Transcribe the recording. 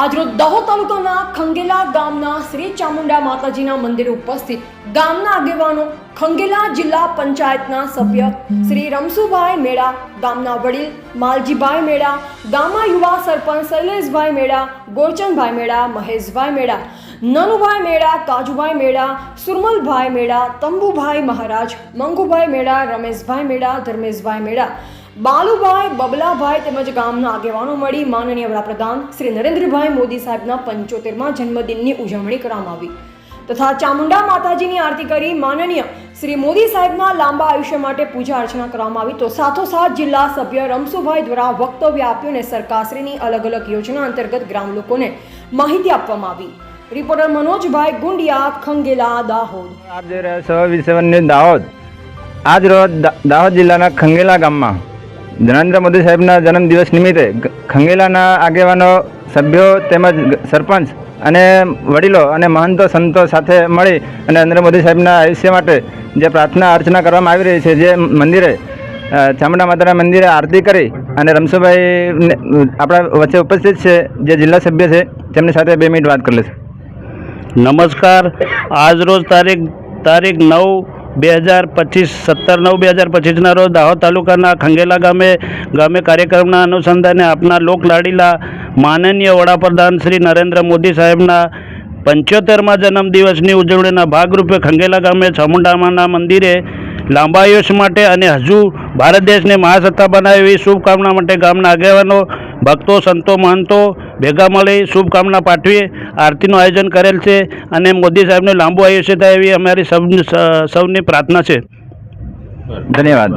આજરોજ દાહોદ તાલુકાના ખંગેલા ગામના શ્રી ચામુંડા માતાજીના મંદિર ઉપસ્થિત ગામના આગેવાનો ખંગેલા જિલ્લા પંચાયતના સભ્ય શ્રી રમસુભાઈ મેળા, ગામના વડીલ માલજીભાઈ મેળા, ગામના યુવા સરપંચ શૈલેષભાઈ મેળા, ગોરચંદભાઈ મેળા, મહેશભાઈ મેળા, નનુભાઈ મેળા, કાજુભાઈ મેળા, સુરમલભાઈ મેળા, તંબુભાઈ મહારાજ, મંગુભાઈ મેળા, રમેશભાઈ મેળા, ધર્મેશભાઈ મેળા બાલુભાઈ, બબલાભાઈ તેમજ ગામના આગેવાનો મળી માનનીય વડાપ્રધાન શ્રી નરેન્દ્રભાઈ મોદી સાહેબના પંચોતેરમાં જન્મદિનની ઉજવણી કરવામાં આવી. તથા ચામુંડા માતાજીની આરતી કરી માનનીય શ્રી મોદી સાહેબના લાંબા આયુષ્ય માટે પૂજા અર્ચના કરવામાં આવી. તો સાથોસાથ જિલ્લા સભ્ય રમસુભાઈ દ્વારા વક્તવ્ય આપ્યું અને સરકારશ્રીની અલગ અલગ યોજના અંતર્ગત ગ્રામ લોકોને માહિતી આપવામાં આવી. રિપોર્ટર મનોજભાઈ ગુંડિયા, ખંગેલા, દાહોદ. આજ રોજ દાહોદ જિલ્લાના ખંગેલા ગામમાં નરેન્દ્ર મોદી સાહેબના જન્મદિવસ નિમિત્તે ખંગેલાના આગેવાનો, સભ્યો તેમજ સરપંચ અને વડીલો અને મહંતો, સંતો સાથે મળી અને નરેન્દ્ર મોદી સાહેબના આયુષ્ય માટે જે પ્રાર્થના, અર્ચના કરવામાં આવી રહી છે, જે મંદિરે ચામુંડા માતાના મંદિરે આરતી કરી અને રમસુભાઈ આપણા વચ્ચે ઉપસ્થિત છે, જે જિલ્લા સભ્ય છે, તેમની સાથે બે મિનિટ વાત કરી લઈશું. નમસ્કાર. આજરોજ તારીખ તારીખ નવ બે હજાર પચીસ, સત્તર નવ, બે હજાર પચીસના રોજ દાહોદ તાલુકાના ખંગેલા ગામે ગામે કાર્યક્રમના અનુસંધાને આપના લોકલાડીલા માનનીય વડાપ્રધાન શ્રી નરેન્દ્ર મોદી સાહેબના પંચોતેરમાં જન્મદિવસની ઉજવણીના ભાગરૂપે ખંગેલા ગામે ચામુંડામાના મંદિરે લાંબા આયુષ્ય માટે અને હજુ ભારત દેશને મહાસત્તા બનાવે એવી શુભકામના માટે ગામના આગેવાનો, ભક્તો, સંતો, મહંતો ભેગા મળી શુભકામના પાઠવી આરતીનું આયોજન કરેલ છે અને મોદી સાહેબને લાંબુ આયુષ્ય થાય એવી અમારી સૌની પ્રાર્થના છે. ધન્યવાદ.